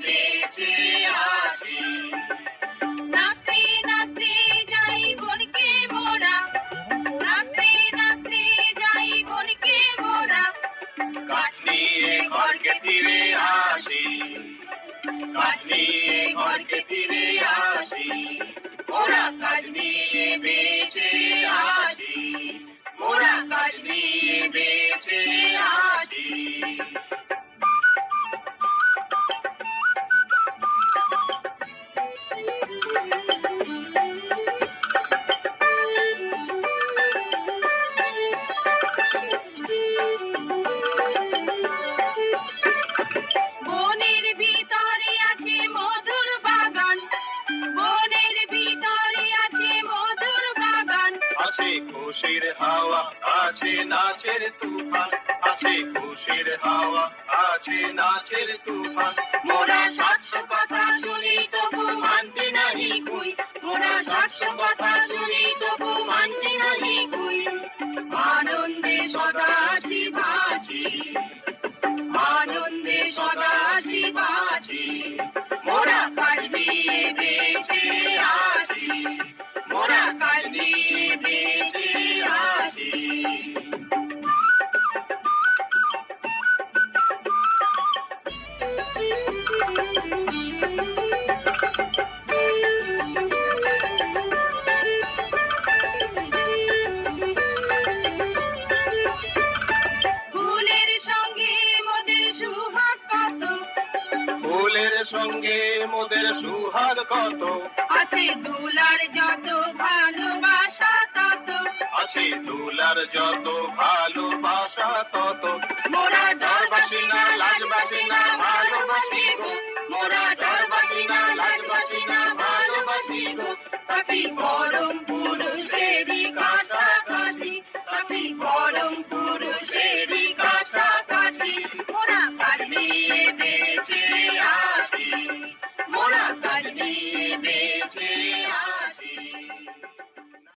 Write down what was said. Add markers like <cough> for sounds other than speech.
বেঁচে আছি। নাচতে নাচতে যাই বনকে মোরা? নাচতে নাচতে যাই বনকে মোরা? কাঠ নিয়ে ঘরকে ফিরে আসি। কাঠ নিয়ে ঘরকে ফিরে আসি। মোরা কাজ নিয়ে আছে, খুশির হাওয়া, আছে নাচের তুফান। আছে খুশির হাওয়া, আছে নাচের তুফান। মোরা সাতশো কথা শুনি, তবু মানতে নাহি কুই। মোরা সাতশো কথা শুনি, তবু মানতে নাহি কুই। আনন্দে সদা আছি, বাঁচি। আনন্দে সদা আছি, বাঁচি। মোরা কাজ দিয়ে বেঁচে সঙ্গে মোদের সুহাগ কত? আছে দুলার যত ভালোবাসা তত। আছে দুলার যত ভালোবাসা তত। মোরা ডরবাসি না লাজবাসি না ভালোবাসি গো। মোরা ডরবাসি না লাজবাসি না ভালোবাসি গো। তাকি পরম পুরুষেরই কাছাকাছি তাকি পরম পুরুষেরই কাছাকাছি। মোরা নিয়ে Thank <laughs> you.